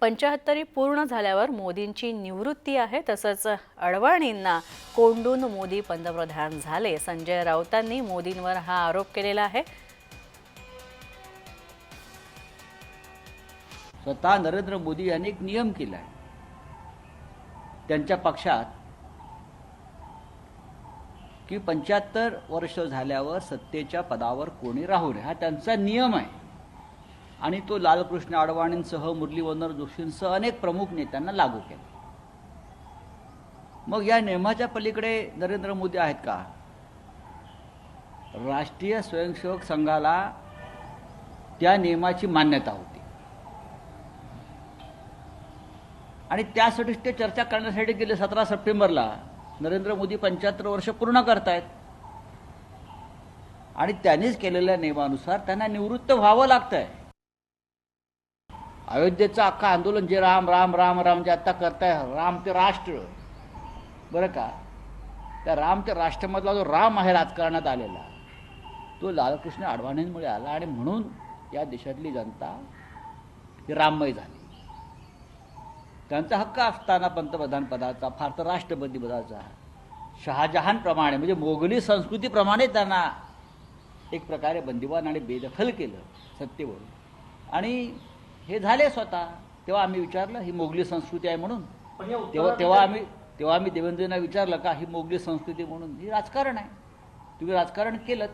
पंचाहत्तरी पूर्ण झाल्यावर मोदींची निवृत्ती आहे. तसंच अडवाणींना कोंडून मोदी पंतप्रधान झाले. संजय राऊतांनी मोदींवर हा आरोप केलेला आहे. स्वतः नरेंद्र मोदी यांनी एक नियम केला आहे त्यांच्या पक्षात की पंच्याहत्तर वर्ष झाल्यावर सत्तेच्या पदावर कोणी राहू नये. हा त्यांचा नियम आहे. आणि तो लालकृष्ण अडवाणींसह मुरलीवनर जोशींसह अनेक प्रमुख नेत्यांना लागू केला. मग या नियमाच्या पलीकडे नरेंद्र मोदी आहेत का? राष्ट्रीय स्वयंसेवक संघाला त्या नियमाची मान्यता होती. आणि त्यासाठीच ते चर्चा करण्यासाठी गेले सतरा सप्टेंबरला. नरेंद्र मोदी पंच्याहत्तर वर्ष पूर्ण करतायत. आणि त्यांनीच केलेल्या नियमानुसार त्यांना निवृत्त व्हावं लागतंय. अयोध्येचं अख्खं आंदोलन जे राम राम राम राम जे आत्ता करताय राम ते राष्ट्र. बरं का? त्या राम ते राष्ट्रमधला जो राम आहे राजकारणात आलेला तो लालकृष्ण अडवाणींमुळे आला आणि म्हणून या देशातली जनता ही राममय झाली. त्यांचा हक्क असताना पंतप्रधान पदाचा फार तर राष्ट्रपती पदाचा शहाजहानप्रमाणे म्हणजे मोगली संस्कृतीप्रमाणे त्यांना एक प्रकारे बंदिवान आणि बेदखल केलं सत्तेवरून. आणि हे झाले स्वतः. तेव्हा आम्ही विचारलं ही मोगली संस्कृती आहे म्हणून. तेव्हा तेव्हा आम्ही तेव्हा आम्ही देवेंद्रना विचारलं का ही मोगली संस्कृती म्हणून? ही राजकारण आहे. तुम्ही राजकारण केलं